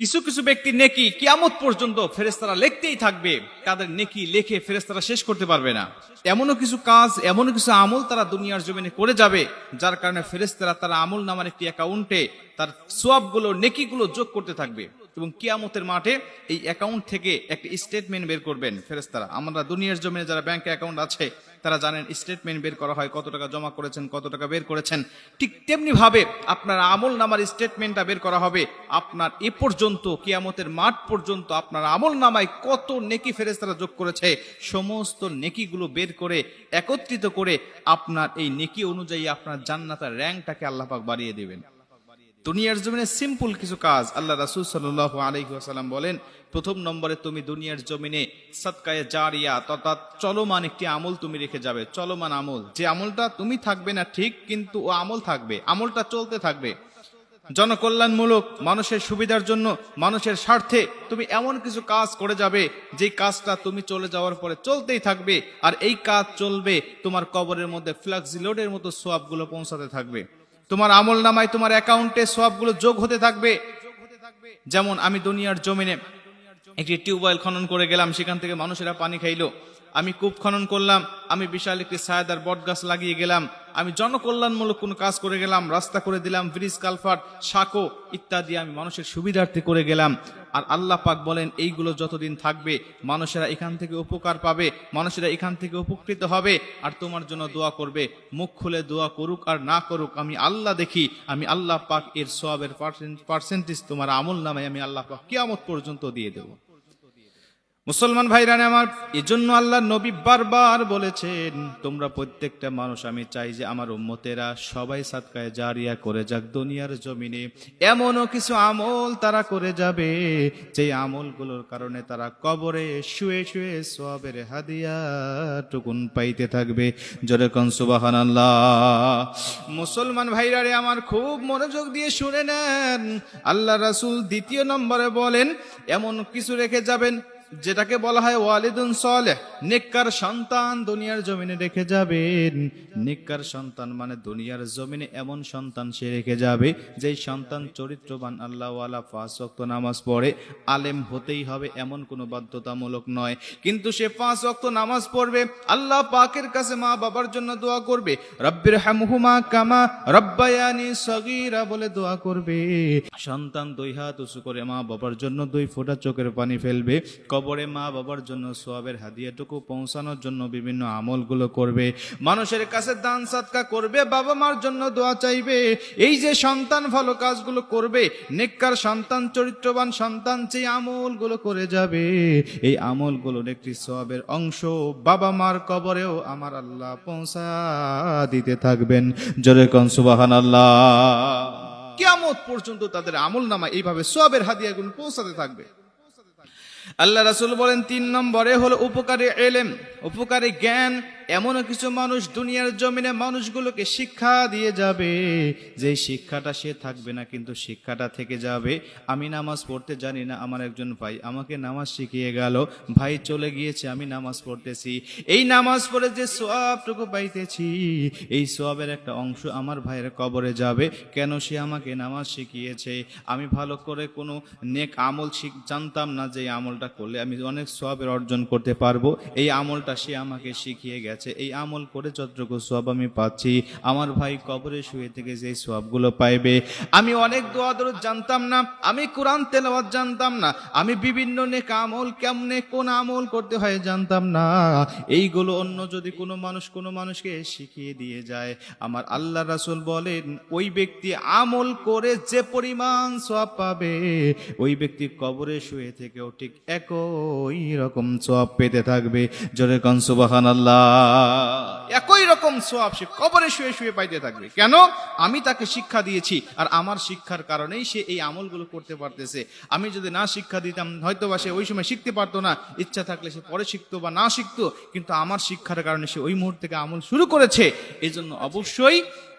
কিছু কিছু ব্যক্তি নেকি কিয়ামত পর্যন্ত ফেরেস্তারা লিখতেই থাকবে, তাদের নেকি লেখে ফেরেস্তারা শেষ করতে পারবে না। এমনও কিছু কাজ, এমনও কিছু আমল তারা দুনিয়ার জমিনে করে যাবে, যার কারণে ফেরেস্তারা তারা আমল নামার একটি অ্যাকাউন্টে তার সোয়াবগুলো নেকিগুলো যোগ করতে থাকবে এবং কিয়ামতের মাঠে এই অ্যাকাউন্ট থেকে একটা স্টেটমেন্ট বের করবেন ফেরেস্তারা আমরা দুনিয়ার জমিনে যারা ব্যাংক অ্যাকাউন্ট আছে তারা জানেন স্টেটমেন্ট বের করা হয়, কত টাকা জমা করেছেন, কত টাকা বের করেছেন। ঠিক তেমনি ভাবে আপনার আমল নামার স্টেটমেন্টটা বের করা হবে। আপনার এ পর্যন্ত, কিয়ামতের মাঠ পর্যন্ত আপনার আমল নামায় কত নেকি ফেরেস্তারা যোগ করেছে, সমস্ত নেকিগুলো বের করে, একত্রিত করে আপনার এই নেকি অনুযায়ী আপনার জান্নাতের র্যাঙ্কটাকে আল্লাহ পাক বাড়িয়ে দেবেন। দুনিয়ার জমিনে সিম্পল কিছু কাজ, আল্লাহ রাসুল সাল্লাহ আলহিহাসাল্লাম বলেন, প্রথম নম্বরে তুমি দুনিয়ার জমিনে সৎকায়ে জারিয়া তথা চলমান একটি আমল তুমি রেখে যাবে, চলমান আমল। যে আমলটা তুমি থাকবে না ঠিক, কিন্তু ও আমল থাকবে, আমলটা চলতে থাকবে। জনকল্যাণমূলক, মানুষের সুবিধার জন্য, মানুষের স্বার্থে তুমি এমন কিছু কাজ করে যাবে যে কাজটা তুমি চলে যাওয়ার পরে চলতেই থাকবে, আর এই কাজ চলবে তোমার কবরের মধ্যে ফ্লাক্সি লোডের মতো সোয়াবগুলো পৌঁছাতে থাকবে। তোমার আমল নামায় তোমার অ্যাকাউন্টে সবগুলো যোগ হতে থাকবে। যেমন আমি দুনিয়ার জমিনে একটি টিউবওয়েল খনন করে গেলাম, সেখান থেকে মানুষেরা পানি খাইলো। আমি কূপ খনন করলাম, আমি বিশাল একটি ছায়াদার বট গাছ লাগিয়ে গেলাম। আমি জনকল্যাণমূলক কোনো কাজ করে গেলাম, রাস্তা করে দিলাম, ব্রিজ, কালফাট, সাঁকো ইত্যাদি আমি মানুষের সুবিধার্থে করে গেলাম। আর আল্লাহ পাক বলেন, এইগুলো যতদিন থাকবে, মানুষেরা এখান থেকে উপকার পাবে, মানুষেরা এখান থেকে উপকৃত হবে, আর তোমার জন্য দোয়া করবে। মুখ খুলে দোয়া করুক আর না করুক, আমি আল্লাহ দেখি, আমি আল্লাহ পাক এর সবের পার্সেন্টেজ তোমার আমল নামে আমি আল্লাহ পাক কিয়ামত পর্যন্ত দিয়ে দেবো। মুসলমান ভাইরানে আমার, এজন্য আল্লাহ নবী বারবার বলেছেন, তোমরা প্রত্যেকটা মানুষ, আমি চাই যে আমার উম্মতেরা সবাই সাতকায় জারিয়া করে যাক দুনিয়ার জমিনে। এমনও কিছু আমল তারা করে যাবে যে আমলগুলোর কারণে তারা কবরে শুয়ে শুয়ে সবের হাদিয়া টুকুন পাইতে থাকবে। জোরে কন সুবাহান আল্লাহ মুসলমান ভাইরারে আমার, খুব মনোযোগ দিয়ে শুনে নেন। আল্লাহ রাসূল দ্বিতীয় নম্বরে বলেন, এমন কিছু রেখে যাবেন যেটাকে বলা হয় ওয়ালিদুন সালেহ নেককার সন্তান দুনিয়ার জমিনে রেখে যাবেন। নেককার সন্তান মানে দুনিয়ার জমিনে এমন সন্তান সে রেখে যাবে, যেই সন্তান চরিত্রবান আল্লাহ ওয়ালা পাঁচ নামাজ পড়ে। আলেম হতেই হবে, এমন কোনো বাধ্যতামূলক নয়। কিন্তু সে ওয়াক্ত নামাজ পড়বে, আল্লাহ পাকের কাছে মা বাবার জন্য দোয়া করবে। রব্বির হামহুমা কামা রব্বায়ানি সগীরা বলে দোয়া করবে। সন্তান দুই হাত উঁচু করে মা বাবার জন্য দুই ফোঁটা চোখের পানি ফেলবে। কবরে মা বাবার জন্য সোয়াবের হাদিয়াটুকু পৌঁছানোর জন্য বিভিন্ন আমলগুলো করবে, মানুষের কাছে দান সাতকা করবে, বাবা মার জন্য দোয়া চাইবে। এই যে সন্তান ভালো কাজগুলো করবে, নেককার সন্তান, চরিত্রবান সন্তান যে আমলগুলো করে যাবে। এই আমলগুলোর একটি সোয়াবের অংশ বাবা মার কবরেও আমার আল্লাহ পৌঁছা দিতে থাকবেন। জোরে কন সুবাহান আল্লাহ কিয়ামত পর্যন্ত তাদের আমল নামা এইভাবে সোয়াবের হাদিয়াগুলো পৌঁছাতে থাকবে। আল্লাহ রাসুল বলেন তিন নম্বরে হলো উপকারী এলেম উপকারী জ্ঞান এমনও কিছু মানুষ দুনিয়ার জমিনে মানুষগুলোকে শিক্ষা দিয়ে যাবে যে শিক্ষাটা সে থাকবে না কিন্তু শিক্ষাটা থেকে যাবে। আমি নামাজ পড়তে জানি না, আমার একজন ভাই আমাকে নামাজ শিখিয়ে গেল, ভাই চলে গিয়েছে, আমি নামাজ পড়তেছি। এই নামাজ পড়ে যে সোয়াবটুকু পাইতেছি, এই সোয়াবের একটা অংশ আমার ভাইয়ের কবরে যাবে, কেন সে আমাকে নামাজ শিখিয়েছে? আমি ভালো করে কোনো নেক আমল শিখ জানতাম না যে আমলটা করলে আমি অনেক সোয়াবের অর্জন করতে পারব। এই আমলটা সে আমাকে শিখিয়ে গেছে। এই আমল করে যতটুকু সোয়াব আমি পাচ্ছি, আমার ভাই কবরে শুয়ে থেকে যে সোয়াবগুলো পাইবে। আমি অনেক দোয়া দরুদ জানতাম না, আমি কোরআন তেলাওয়াত জানতাম না, আমি বিভিন্ন নেক আমল কেমনে কোন আমল করতে হয় জানতাম না। এইগুলো অন্য যদি কোনো মানুষ কোনো মানুষকে শিখিয়ে দিয়ে যায়, আমার আল্লাহ রাসুল বলেন, ওই ব্যক্তি আমল করে যে পরিমাণ সোয়াব পাবে, ওই ব্যক্তি কবরে শুয়ে থেকেও ঠিক একই রকম সোয়াব পেতে থাকবে। জোরে কন সুবাহান আল্লাহ একই রকম সোয়াব সে কবরে শুয়ে শুয়ে পাইতে থাকবে। কেন? আমি তাকে শিক্ষা দিয়েছি আর আমার শিক্ষার কারণেই সে এই আমলগুলো করতে পারতেছে। আমি যদি না শিক্ষা দিতাম হয়তো বা সে ওই সময় শিখতে পারতো না। ইচ্ছা থাকলে সে পরে শিখতো বা না শিখতো, কিন্তু আমার শিক্ষার কারণে সে ওই মুহূর্ত থেকে আমল শুরু করেছে। এই জন্য অবশ্যই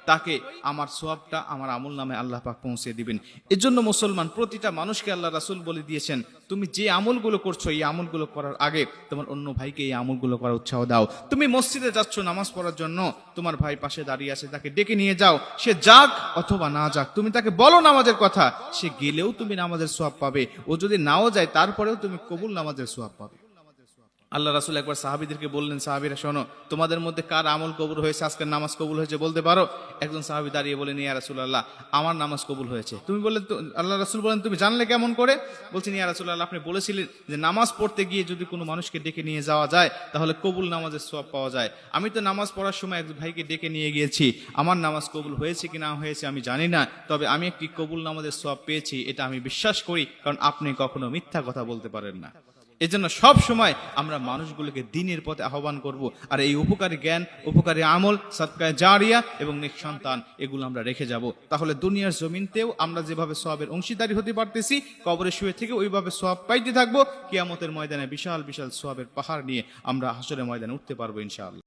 তাকে আমার সোয়াবটা আমার আমল নামে আল্লাহ পাক পৌঁছে দিবেন। এজন্য মুসলমান, প্রতিটা মানুষকে আল্লাহ রাসুল বলে দিয়েছেন, তুমি যে আমলগুলো করছ, এই আমলগুলো করার আগে তোমার অন্য ভাইকে এই আমলগুলো করার উৎসাহ দাও। তুমি মসজিদে যাচ্ছ নামাজ পড়ার জন্য, তোমার ভাই পাশে দাঁড়িয়ে আছে, তাকে ডেকে নিয়ে যাও। সে যাক অথবা না যাক, তুমি তাকে বলো নামাজের কথা। সে গেলেও তুমি নামাজের সোয়াব পাবে। ও যদি নাও যায়, তারপরেও তুমি কবুল নামাজের সোয়াব পাবে। আল্লাহ রাসুল একবার সাহাবিদেরকে বললেন, সাহাবিরা, শোনো, তোমাদের মধ্যে কার আমল কবুল হয়েছে? আজকের নামাজ কবুল হয়েছে বলতে পারো? একজন সাহাবি দাঁড়িয়ে বলেন ইয়া রাসুল আল্লাহ আমার নামাজ কবুল হয়েছে। তুমি বললেন তো, আল্লাহ রাসুল বলেন, তুমি জানলে কেমন করে? বলছেন, ইয়া রাসুল আল্লাহ আপনি বলেছিলেন যে নামাজ পড়তে গিয়ে যদি কোনো মানুষকে ডেকে নিয়ে যাওয়া যায়, তাহলে কবুল নামাজের সব পাওয়া যায়। আমি তো নামাজ পড়ার সময় এক ভাইকে ডেকে নিয়ে গিয়েছি, আমার নামাজ কবুল হয়েছে কি না হয়েছে আমি জানি না, তবে আমি একটি কবুল নামাজের সব পেয়েছি, এটা আমি বিশ্বাস করি, কারণ আপনি কখনো মিথ্যা কথা বলতে পারেন না। এজন্য সব সময় আমরা মানুষগুলোকে দিনের পথে আহ্বান করব। আর এই উপকারী জ্ঞান, উপকারী আমল সৎকায় জারিয়া এবং নেক সন্তান, এগুলো আমরা রেখে যাব। তাহলে দুনিয়ার জমিনতেও আমরা যেভাবে সবের অংশীদারি হতে পারতেছি, কবরে শুয়ে থেকে ওইভাবে সব পাইতে থাকব। কিয়ামতের ময়দানে বিশাল বিশাল সবের পাহাড় নিয়ে আমরা হাসরের ময়দানে উঠতে পারব ইনশাআল্লাহ।